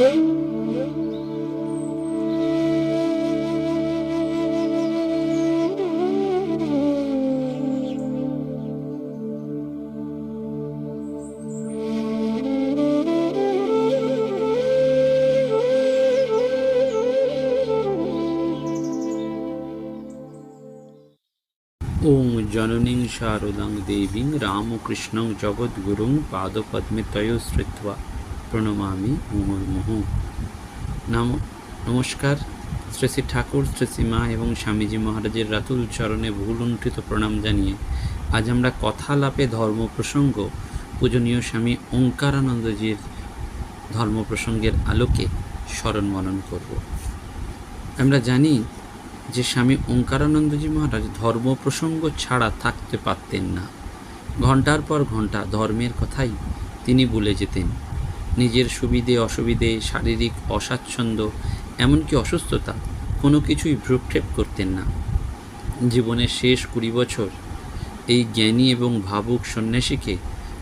ওং জননীং শারদাং দেবীং রামকৃষ্ণং জগদ্গুরুং পাদপদ্মে তয়োশ্রিত্বা প্রণমামি মুহুর্মুহু নাম, নমস্কার। শ্রী শ্রী ঠাকুর, শ্রী শ্রী মা এবং স্বামীজি মহারাজের রাতুল চরণে ভুলুণ্ঠিত প্রণাম জানিয়ে আজ আমরা কথালাপে ধর্ম প্রসঙ্গ পূজনীয় স্বামী ওঙ্কারানন্দজির ধর্ম প্রসঙ্গের আলোকে স্মরণ মনন করব। আমরা জানি যে স্বামী ওঙ্কারানন্দজি মহারাজ ধর্ম প্রসঙ্গ ছাড়া থাকতে পারতেন না। ঘণ্টার পর ঘণ্টা ধর্মের কথাই তিনি বলে যেতেন। নিজের সুবিধে, অসুবিধে, শারীরিক অস্বাচ্ছন্দ্য, এমনকি অসুস্থতা, কোনো কিছুই ভ্রুক্ষেপ করতেন না। জীবনের শেষ কুড়ি বছর এই জ্ঞানী এবং ভাবুক সন্ন্যাসীকে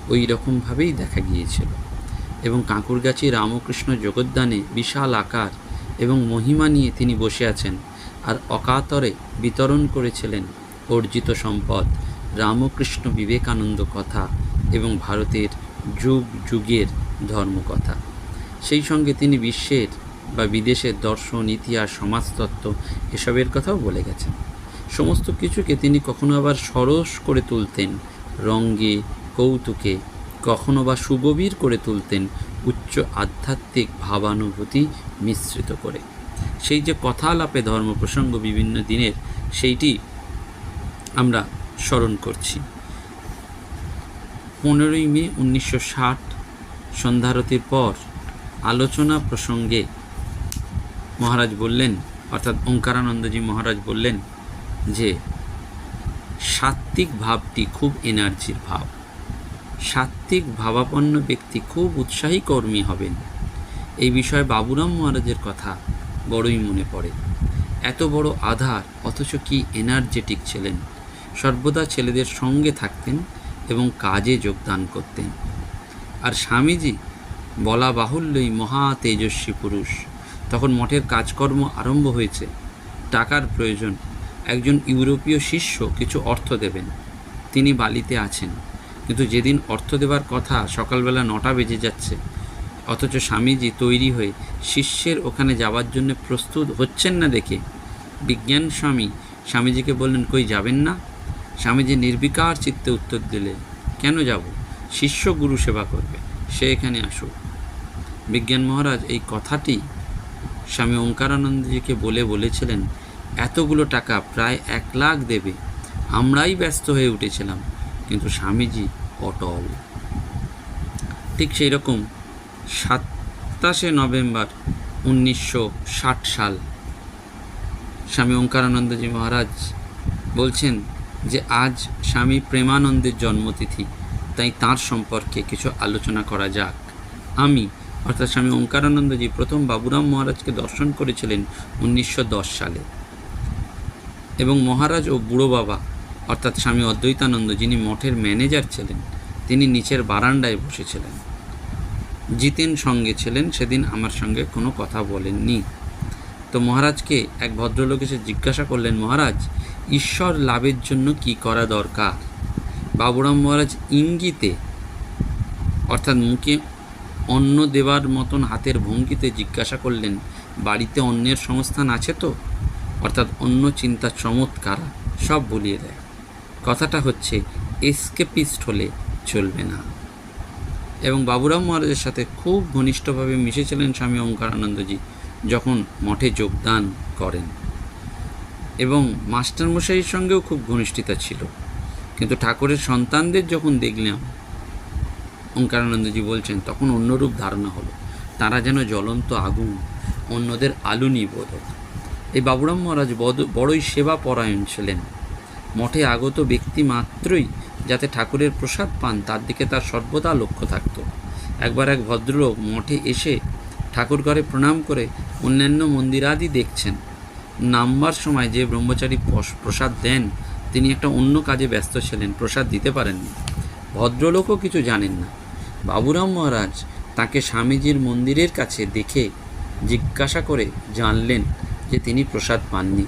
ওই রকমভাবেই দেখা গিয়েছিল এবং কাঁকুরগাছি রামকৃষ্ণ জগদ্দানে বিশাল আকার এবং মহিমা নিয়ে তিনি বসে আছেন আর অকাতরে বিতরণ করেছিলেন অর্জিত সম্পদ, রামকৃষ্ণ বিবেকানন্দ কথা এবং ভারতের যুগ যুগের ধর্মকথা। সেই সঙ্গে তিনি বিশ্বের বা বিদেশের দর্শন, ইতিহাস, সমাজতত্ত্ব এসবের কথাও বলে গেছেন। সমস্ত কিছুকে তিনি কখনো আবার সরস করে তুলতেন, রঙ্গে, কৌতুকে, কখনো বা সুগভীর করে তুলতেন, উচ্চ আধ্যাত্মিক ভাবানুভূতি মিশ্রিত করে। সেই যে কথালাপে ধর্ম প্রসঙ্গ বিভিন্ন দিনের, সেইটি আমরা স্মরণ করছি। পনেরোই মে উনিশশো ষাট সন্ধ্যারতির পর আলোচনা প্রসঙ্গে মহারাজ বললেন, অর্থাৎ ওঙ্কারানন্দজি মহারাজ বললেন যে, সাত্ত্বিক ভাবটি খুব এনার্জির ভাব। সাত্ত্বিক ভাবাপন্ন ব্যক্তি খুব উৎসাহী কর্মী হবেন। এই বিষয়ে বাবুরাম মহারাজের কথা বড়ই মনে পড়ে। এত বড় আধার, অথচ কি এনার্জেটিক ছিলেন। সর্বদা ছেলেদের সঙ্গে থাকতেন এবং কাজে যোগদান করতেন। আর স্বামীজি বলা বাহুল্যই মহা তেজস্বী পুরুষ। তখন মঠের কাজকর্ম আরম্ভ হয়েছে। টাকার প্রয়োজন। একজন ইউরোপীয় শিষ্য কিছু অর্থ দেবেন। তিনি বালিতে আছেন। কিন্তু যেদিন অর্থ দেবার কথা সকালবেলা নটা বেজে যাচ্ছে, অথচ স্বামীজি তৈরি হয়ে শিষ্যের ওখানে যাওয়ার জন্য প্রস্তুত হচ্ছেন না দেখে বিজ্ঞান স্বামী স্বামীজিকে বললেন, কই যাবেন না? স্বামীজি নির্বিকার চিত্তে উত্তর দিলে কেন যাব? শিষ্য গুরু সেবা করবে। সে এখানে আসুক। বিজ্ঞান মহারাজ, এই কথাটি স্বামী ওঙ্কারানন্দজিকে বলে বলেছিলেন, এতগুলো টাকা প্রায় এক লাখ দেবে। আমরাই ব্যস্ত হয়ে উঠেছিলাম, কিন্তু স্বামীজি অটল। ঠিক সেই রকম সাতাশে নভেম্বর উনিশশো ষাট সাল স্বামী ওঙ্কারানন্দজি মহারাজ বলছেন যে, আজ স্বামী প্রেমানন্দের জন্মতিথি। তাই তার সম্পর্কে কিছু আলোচনা করা যাক। আমি, অর্থাৎ স্বামী ওঙ্কারানন্দজি, প্রথম বাবুরাম মহারাজকে দর্শন করেছিলেন উনিশশো দশ সালে। এবং মহারাজ ও বুড়ো বাবা, অর্থাৎ স্বামী অদ্বৈতানন্দ, যিনি মঠের ম্যানেজার ছিলেন, তিনি নিচের বারান্দায় বসেছিলেন। জিতেন সঙ্গে ছিলেন, সেদিন আমার সঙ্গে কোনো কথা বলেননি। তো মহারাজকে এক ভদ্রলোক এসে জিজ্ঞাসা করলেন, মহারাজ, ঈশ্বর লাভের জন্য কি করা দরকার? বাবুরাম মহারাজ ইঙ্গিতে, অর্থাৎ মুখে অন্ন দেওয়ার মতন হাতের ভঙ্গিতে জিজ্ঞাসা করলেন, বাড়িতে অন্যের সংস্থান আছে তো? অর্থাৎ অন্য চিন্তা চমৎকার, সব ভুলিয়ে দেয়। কথাটা হচ্ছে, এসকেপিস্ট হলে চলবে না। এবং বাবুরাম মহারাজের সাথে খুব ঘনিষ্ঠভাবে মিশেছিলেন স্বামী ওঙ্কারানন্দজি, যখন মঠে যোগদান করেন। এবং মাস্টারমশাইয়ের সঙ্গেও খুব ঘনিষ্ঠতা ছিল। কিন্তু ঠাকুরের সন্তানদের যখন দেখলাম ওঙ্কারানন্দজি বলছেন, তখন অন্যরূপ ধারণা হলো। তারা যেন জ্বলন্ত আগুন, অন্যদের আলু নিবোধক এই বাবুরাম মহারাজ বড়ই সেবা পরায়ণ ছিলেন। মঠে আগত ব্যক্তি মাত্রই যাতে ঠাকুরের প্রসাদ পান, তার দিকে তার সর্বদা লক্ষ্য থাকত। একবার এক ভদ্রলোক মঠে এসে ঠাকুর ঘরে প্রণাম করে অন্যান্য মন্দিরাদি দেখছেন। নামবার সময় যে ব্রহ্মচারী প্রসাদ দেন তিনি একটা অন্য কাজে ব্যস্ত ছিলেন, প্রসাদ দিতে পারেননি। ভদ্রলোকও কিছু জানেন না। বাবুরাম মহারাজ তাকে স্বামীজির মন্দিরের কাছে দেখে জিজ্ঞাসা করে জানলেন যে তিনি প্রসাদ পাননি।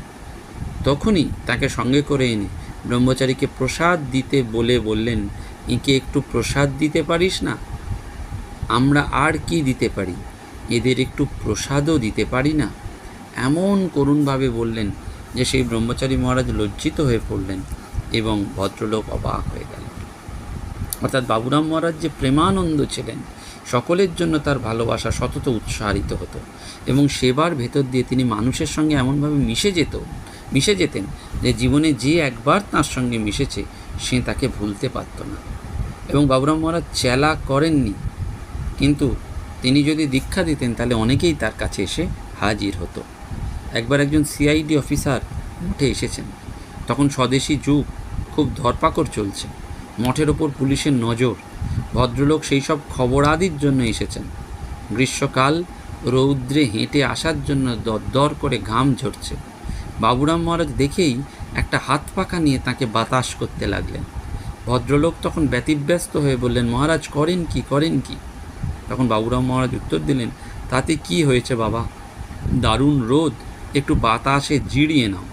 তখনই তাকে সঙ্গে করে এনে ব্রহ্মচারীকে প্রসাদ দিতে বলে বললেন, একে একটু প্রসাদ দিতে পারিস না? আমরা আর কি দিতে পারি? এদের একটু প্রসাদও দিতে পারি না? এমন করুণভাবে বললেন যে সেই ব্রহ্মচারী মহারাজ লজ্জিত হয়ে পড়লেন এবং ভদ্রলোক অবাক হয়ে গেল অর্থাৎ বাবুরাম মহারাজ যে প্রেমানন্দ ছিলেন, সকলের জন্য তার ভালোবাসা সতত উৎসাহিত হতো এবং সেবার ভেতর দিয়ে তিনি মানুষের সঙ্গে এমনভাবে মিশে যেত, মিশে যেতেন যে জীবনে যে একবার তার সঙ্গে মিশেছে, সে তাকে ভুলতে পারত না। এবং বাবুরাম মহারাজ চেলা করেননি, কিন্তু তিনি যদি দীক্ষা দিতেন তাহলে অনেকেই তার কাছে এসে হাজির হতো। একবার একজন সিআইডি অফিসার মঠে এসেছেন। তখন স্বদেশি যুগ খুব ধরপাকড় চলছে। মঠের ওপর পুলিশের নজর। ভদ্রলোক সেই সব খবরাদির জন্য এসেছেন। গ্রীষ্মকাল রৌদ্রে হেঁটে আসার জন্য দরদর করে ঘাম ঝরছে। বাবুরাম মহারাজ দেখেই একটা হাত পাখা নিয়ে তাকে বাতাস করতে লাগলেন। ভদ্রলোক তখন ব্যতিব্যস্ত হয়ে বললেন, মহারাজ, করেন কি করেন কি? তখন বাবুরাম মহারাজ উত্তর দিলেন, তাতে কি হয়েছে বাবা? দারুণ রোদ। একটু বাতাসে জিড়িয়ে নাও।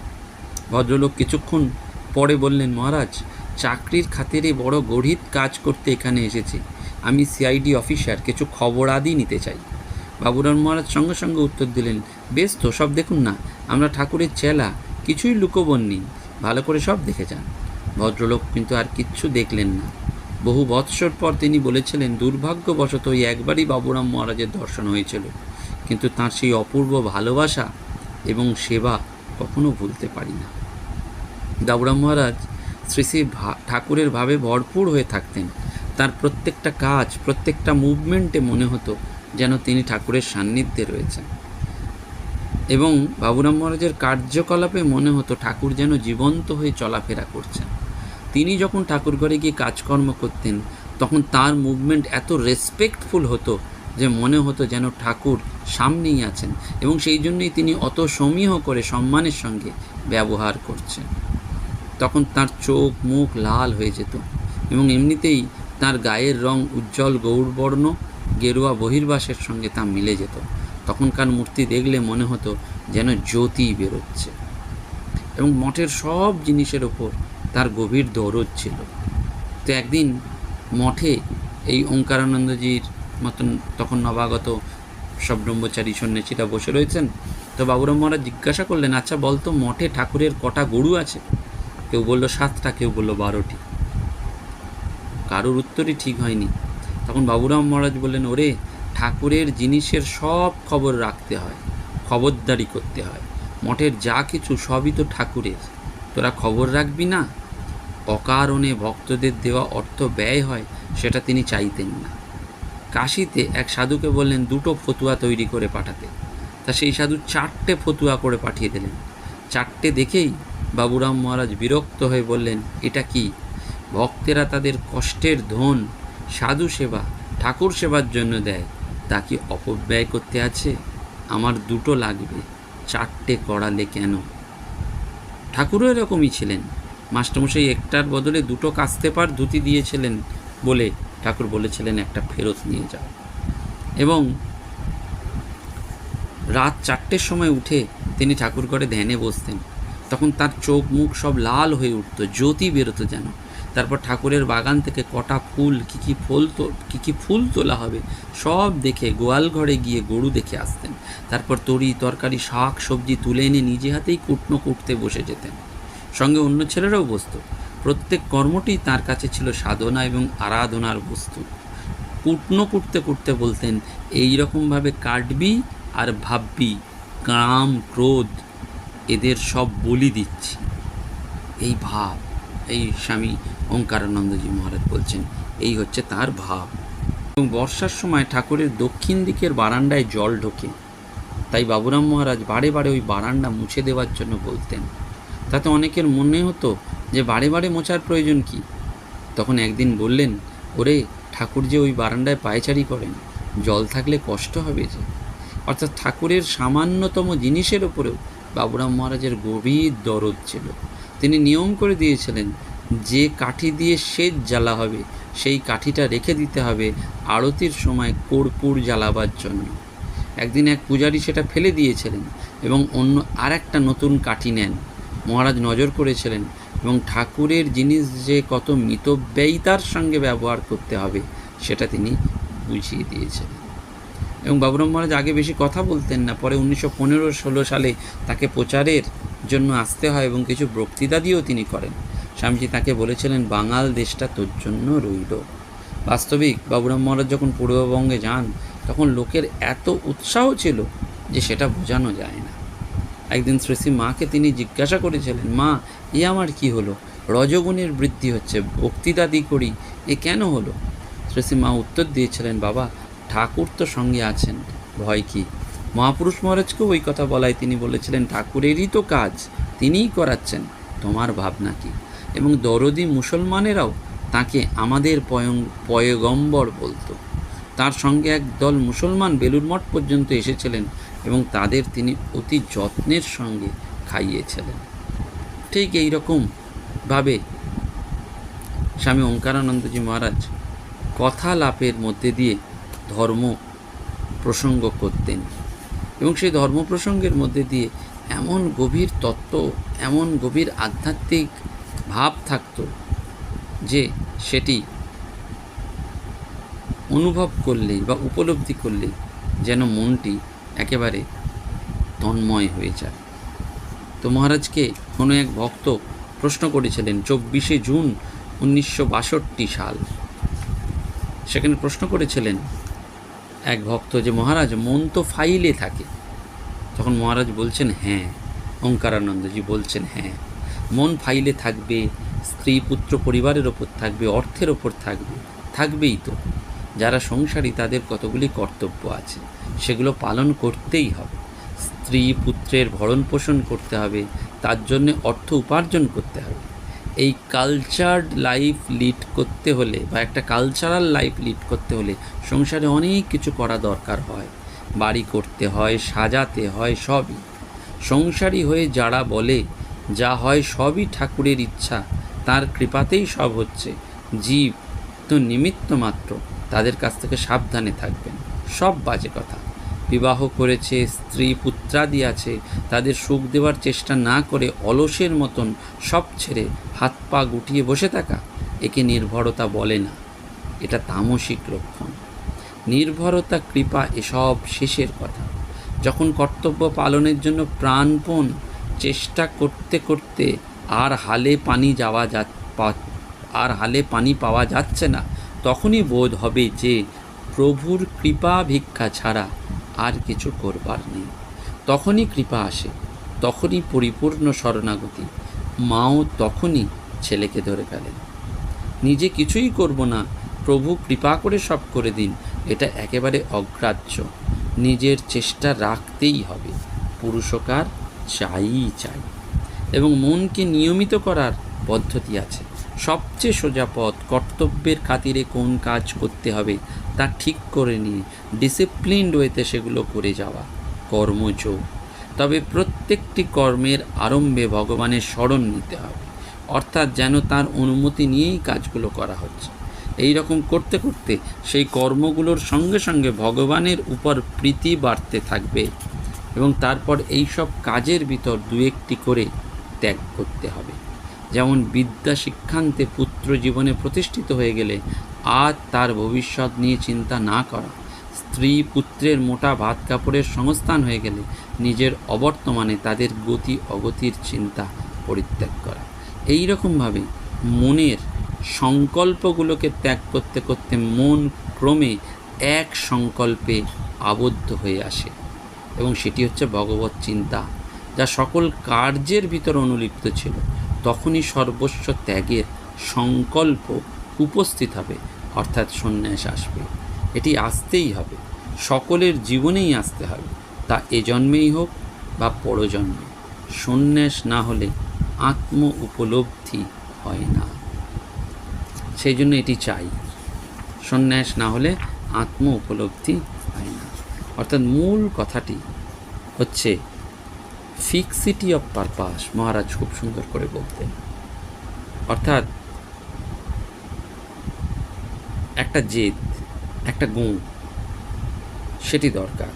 ভদ্রলোক কিছুক্ষণ পরে বললেন, মহারাজ, চাকরির খাতিরে বড় গড়িত কাজ করতে এখানে এসেছি। আমি সিআইডি অফিসার কিছু খবর আদি নিতে চাই। বাবুরাম মহারাজ সঙ্গে সঙ্গে উত্তর দিলেন, বেশ তো, সব দেখুন না, আমরা ঠাকুরের চেলা, কিছুই লুকোবন নেই, ভালো করে সব দেখে যান। ভদ্রলোক কিন্তু আর কিচ্ছু দেখলেন না। বহু বৎসর পর তিনি বলেছিলেন, দুর্ভাগ্যবশত ওই একবারই বাবুরাম মহারাজের দর্শন হয়েছিল। কিন্তু তার সেই অপূর্ব ভালোবাসা এবং সেবা কখনো ভুলতে পারি না। বাবুরাম মহারাজ শ্রী শ্রী ঠাকুরের ভাবে ভরপুর হয়ে থাকতেন। তার প্রত্যেকটা কাজ, প্রত্যেকটা মুভমেন্টে মনে হতো যেন তিনি ঠাকুরের সান্নিধ্যে রয়েছেন। এবং বাবুরাম মহারাজের কার্যকলাপে মনে হতো ঠাকুর যেন জীবন্ত হয়ে চলাফেরা করছেন। তিনি যখন ঠাকুর ঘরে গিয়ে কাজকর্ম করতেন, তখন তার মুভমেন্ট এত রেসপেক্টফুল হতো যে মনে হতো যেন ঠাকুর সামনেই আছেন এবং সেই জন্যই তিনি অত সমীহ করে সম্মানের সঙ্গে ব্যবহার করছেন। তখন তার চোখ মুখ লাল হয়ে যেত এবং এমনিতেই তার গায়ের রং উজ্জ্বল গৌরবর্ণ, গেরুয়া বহির্বাসের সঙ্গে তা মিলে যেত। তখনকার মূর্তি দেখলে মনে হতো যেন জ্যোতি বেরোচ্ছে এবং মঠের সব জিনিসের ওপর তার গভীর দরদ ছিল। তো একদিন মঠে এই ওঙ্কারানন্দজির মতন তখন নবাগত সব ব্রহ্মচারী সন্ন্যাসীরা বসে রয়েছেন। তো বাবুরাম মহারাজ জিজ্ঞাসা করলেন আচ্ছা বলতো মঠে ঠাকুরের কটা গরু আছে? কেউ বলল, সাতটা। কেউ বলল, বারোটি। কারোর উত্তরই ঠিক হয়নি। তখন বাবুরাম মহারাজ বললেন, ওরে, ঠাকুরের জিনিসের সব খবর রাখতে হয়, খবরদারি করতে হয়। মঠের যা কিছু সবই তো ঠাকুরের। তোরা খবর রাখবি না? অকারণে ভক্তদের দেওয়া অর্থ ব্যয় হয়, সেটা তিনি চাইতেন না। কাশিতে এক সাধুকে বললেন, দুটো ফতুয়া তৈরি করে পাঠাতে। তা সেই সাধু চারটে ফতুয়া করে পাঠিয়ে দিলেন। চারটে দেখেই বাবুরাম মহারাজ বিরক্ত হয়ে বললেন, এটা কি? ভক্তেরা তাদের কষ্টের ধন, সাধু সেবা, ঠাকুর সেবার জন্য দেয়। তা কি অপব্যয় করতে আছে? আমার দুটো লাগবে, চারটে করালে কেন? ঠাকুরও এরকমই ছিলেন। মাস্টারমশাই একটার বদলে দুটো কাস্তে পার ধুতি দিয়েছিলেন বলে ঠাকুর বলেছিলেন, একটা ফেরত নিয়ে যাও। এবং রাত চারটের সময় উঠে তিনি ঠাকুর ঘরে ধ্যানে বসতেন। তখন তার চোখ মুখ সব লাল হয়ে উঠতো, জ্যোতি বেরোতো যেন। তারপর ঠাকুরের বাগান থেকে কটা ফুল, কী কী ফুল তো, কী কী ফুল তোলা হবে, সব দেখে গোয়াল ঘরে গিয়ে গরু দেখে আসতেন। তারপর তরি, তরকারি, শাক, সবজি তুলে এনে নিজে হাতেই কুটনো কুটতে বসে যেতেন। সঙ্গে অন্য ছেলেরাও বসতো। প্রত্যেক কর্মটি তার কাছে ছিল সাধনা এবং আরাধনার বস্তু। কুটনো কুটতে কুটতে বলতেন, এই রকমভাবে কাটবি আর ভাববি, কাম, ক্রোধ, এদের সব বলি দিচ্ছি। এই ভাব, এই স্বামী ওঙ্কারানন্দজি মহারাজ বলছেন, এই হচ্ছে তার ভাব। এবং বর্ষার সময় ঠাকুরের দক্ষিণ দিকের বারান্দায় জল ঢোকে। তাই বাবুরাম মহারাজ বারে বারে ওই বারান্দা মুছে দেওয়ার জন্য বলতেন তাতে অনেকের মনে হতো যে বারে বারে মোচার প্রয়োজন কি। তখন একদিন বললেন, ওরে, ঠাকুর যে ওই বারান্দায় পায়চারি করেন, জল থাকলে কষ্ট হবে যে। অর্থাৎ ঠাকুরের সামান্যতম জিনিসের ওপরেও বাবুরাম মহারাজের গভীর দরদ ছিল। তিনি নিয়ম করে দিয়েছিলেন, যে কাঠি দিয়ে সেচ জ্বালা হবে, সেই কাঠিটা রেখে দিতে হবে আরতির সময় কর্পূর জ্বালাবার জন্য। একদিন এক পূজারী সেটা ফেলে দিয়েছিলেন এবং অন্য আর একটা নতুন কাঠি নেন। মহারাজ নজর করেছিলেন এবং ঠাকুরের জিনিস যে কত মিতব্যয়িতার সঙ্গে ব্যবহার করতে হবে, সেটা তিনি বুঝিয়ে দিয়েছিলেন এবং বাবুরাম মহারাজ আগে বেশি কথা বলতেন না, পরে উনিশশো পনেরো ষোলো সালে তাকে প্রচারের জন্য আসতে হয় এবং কিছু বক্তৃতা দিয়েও তিনি করেন। স্বামীজি তাকে বলেছিলেন, বাঙাল দেশটা তোর জন্য রইল। বাস্তবিক বাবুরাম মহারাজ যখন পূর্ববঙ্গে যান, তখন লোকের এত উৎসাহ ছিল যে সেটা বোঝানো যায় না। একদিন শ্রী শ্রী মাকে তিনি জিজ্ঞাসা করেছিলেন, মা, এ আমার কি হলো? রজগুণের বৃদ্ধি হচ্ছে বক্তৃতাদি করি, এ কেন হলো? শ্রী শ্রী মা উত্তর দিয়েছিলেন, বাবা, ঠাকুর তো সঙ্গে আছেন, ভয় কি? মহাপুরুষ মহারাজকেও ওই কথা বলায় তিনি বলেছিলেন, ঠাকুরেরই তো কাজ, তিনিই করাচ্ছেন, তোমার ভাবনা কি? এবং দরদি মুসলমানেরাও তাকে আমাদের পয়ং, পয়গম্বর বলতো। তার সঙ্গে এক দল মুসলমান বেলুর মঠ পর্যন্ত এসেছিলেন এবং তাদের তিনি অতি যত্নের সঙ্গে খাইয়েছিলেন। ঠিক এই রকমভাবে স্বামী ওঙ্কারানন্দজি মহারাজ কথা লাপের মধ্যে দিয়ে ধর্ম প্রসঙ্গ করতেন এবং সেই ধর্ম প্রসঙ্গের মধ্যে দিয়ে এমন গভীর তত্ত্ব, এমন গভীর আধ্যাত্মিক ভাব থাকতো যে সেটি অনুভব করলেই বা উপলব্ধি করলেই যেন মনটি একেবারে তন্ময় হয়ে যায়। তো মহারাজকে কোনো এক ভক্ত প্রশ্ন করেছিলেন, চব্বিশে জুন উনিশশো বাষট্টি সাল। সেখানে প্রশ্ন করেছিলেন এক ভক্ত যে, মহারাজ, মন তো ফাইলে থাকে। তখন মহারাজ বলছেন হ্যাঁ। ওঙ্কারানন্দজি বলছেন হ্যাঁ। মন ফাইলে থাকবে, স্ত্রী পুত্র পরিবারের ওপর থাকবে, অর্থের ওপর থাকবে, থাকবেই তো। যারা সংসারী, তাদের কতগুলি কর্তব্য আছে। সেগুলো পালন করতেই হবে। স্ত্রী পুত্রের ভরণ পোষণ করতে হবে, তার জন্যে অর্থ উপার্জন করতে হবে। এই কালচার্ড লাইফ লিড করতে হলে বা একটা কালচারাল লাইফ লিড করতে হলে সংসারে অনেক কিছু করা দরকার হয়। বাড়ি করতে হয়, সাজাতে হয়, সবই। সংসারী হয়ে যারা বলে, যা হয় সবই ঠাকুরের ইচ্ছা, তার কৃপাতেই সব হচ্ছে, জীব তো নিমিত্ত মাত্র। তাদের কাছ থেকে সাবধানে থাকবেন। সব বাজে কথা। বিবাহ করেছে, স্ত্রী, পুত্রাদি আছে, তাদের সুখ দেওয়ার চেষ্টা না করে অলসের মতন সব ছেড়ে হাত পা গুটিয়ে বসে থাকা, একে নির্ভরতা বলে না। এটা তামসিক লক্ষণ। নির্ভরতা, কৃপা এসব শেষের কথা। যখন কর্তব্য পালনের জন্য প্রাণপণ চেষ্টা করতে করতে আর হালে পানি যাওয়া যা আর হালে পানি পাওয়া যাচ্ছে না তখনই বোধ হবে যে প্রভুর কৃপা ভিক্ষা ছাড়া আর কিছু করবার নেই। তখনই কৃপা আসে, তখনই পরিপূর্ণ শরণাগতি। মাও তখনই ছেলেকে ধরে ফেলেন নিজে কিছুই করব না, প্রভু কৃপা করে সব করে দিন, এটা একেবারে অগ্রাহ্য। নিজের চেষ্টা রাখতেই হবে, পুরুষকার চাই চাই। এবং মনকে নিয়মিত করার পদ্ধতি আছে। সবচেয়ে সোজা পথ, কর্তব্যের খাতিরে কোন কাজ করতে হবে তা ঠিক করে নিয়ে ডিসিপ্লিনড ওয়েতে সেগুলো করে যাওয়া, কর্মযোগ। তবে প্রত্যেকটি কর্মের আরম্ভে ভগবানের স্মরণ নিতে হবে, অর্থাৎ যেন তার অনুমতি নিয়েই কাজগুলো করা হচ্ছে। এই রকম করতে করতে সেই কর্মগুলোর সঙ্গে সঙ্গে ভগবানের উপর প্রীতি বাড়তে থাকবে এবং তারপর এই সব কাজের ভিতর দু একটি করে ত্যাগ করতে হবে। যেমন বিদ্যা শিক্ষান্তে পুত্র জীবনে প্রতিষ্ঠিত হয়ে গেলে আজ তার ভবিষ্যৎ নিয়ে চিন্তা না করা। স্ত্রী পুত্রের মোটা ভাত কাপড়ের সংস্থান হয়ে গেলে নিজের অবর্তমানে তাদের গতি অগতির চিন্তা পরিত্যাগ করা। এই রকমভাবে মনের সংকল্পগুলোকে ত্যাগ করতে করতে মন ক্রমে এক সংকল্পে আবদ্ধ হয়ে আসে এবং সেটি হচ্ছে ভগবত চিন্তা। যা সকল কার্যের ভিতর অনুলিপ্ত ছিল, তখনই সর্বস্ব ত্যাগের সংকল্প উপস্থিত হবে, অর্থাৎ সন্ন্যাস আসবে। এটি আসতেই হবে, সকলের জীবনেই আসতে হবে, তা এ জন্মেই হোক বা পরজন্মে। সন্ন্যাস না হলে আত্ম উপলব্ধি হয় না। সেই জন্য এটি চাই, সন্ন্যাস না হলে আত্ম উপলব্ধি হয় না। অর্থাৎ মূল কথাটি হচ্ছে ফিক্সিটি অফ পারপাস মহারাজ খুব সুন্দর করে বলতেন। অর্থাৎ, একটা জেদ, একটা গুণ, সেটি দরকার।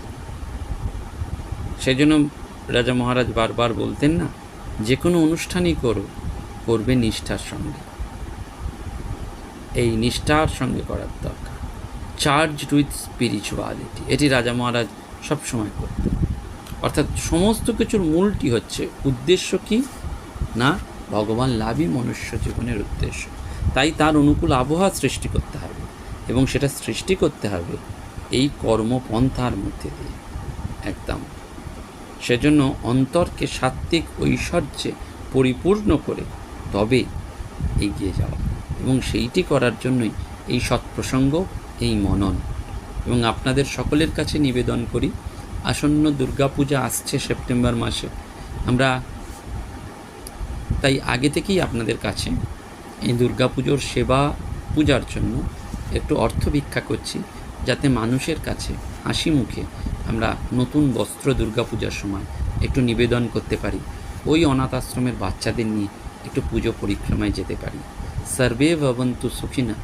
সেজন্য রাজা মহারাজ বারবার বলতেন না, যে কোনো অনুষ্ঠানই করো, করবে নিষ্ঠার সঙ্গে। এই নিষ্ঠার সঙ্গে করার দরকার। চার্জ উইথ স্পিরিচুয়ালিটি এটি রাজা মহারাজ সবসময় করতেন। অর্থাৎ সমস্ত কিছুর মূলটি হচ্ছে উদ্দেশ্য কি? না, ভগবান লাভই মনুষ্য জীবনের উদ্দেশ্য। তাই তার অনুকূল আবহাওয়া সৃষ্টি করতে হবে এবং সেটা সৃষ্টি করতে হবে এই কর্মপন্থার মধ্যে দিয়ে। একদম। সেজন্য অন্তরকে সাত্ত্বিক ঐশ্বর্যে পরিপূর্ণ করে তবে এগিয়ে যাওয়া এবং সেইটি করার জন্যই এই সৎপ্রসঙ্গ, এই মনন। এবং আপনাদের সকলের কাছে নিবেদন করি আসন্ন দুর্গাপূজা আসছে সেপ্টেম্বর মাসে। আমরা তাই আগে থেকেই আপনাদের কাছে এই দুর্গাপুজোর সেবা পূজার জন্য একটু অর্থ ভিক্ষা করছি, যাতে মানুষের কাছে হাসি মুখে আমরা নতুন বস্ত্র দুর্গাপূজার সময় একটু নিবেদন করতে পারি। ওই অনাথ আশ্রমের বাচ্চাদের নিয়ে একটু পুজো পরিক্রমায় যেতে পারি। সর্বে ভবন্তু সুখিনা,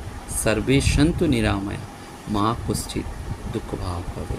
সর্বে সন্তু নিরাময়া, মা কুশ্চিত দুঃখভাব হবে।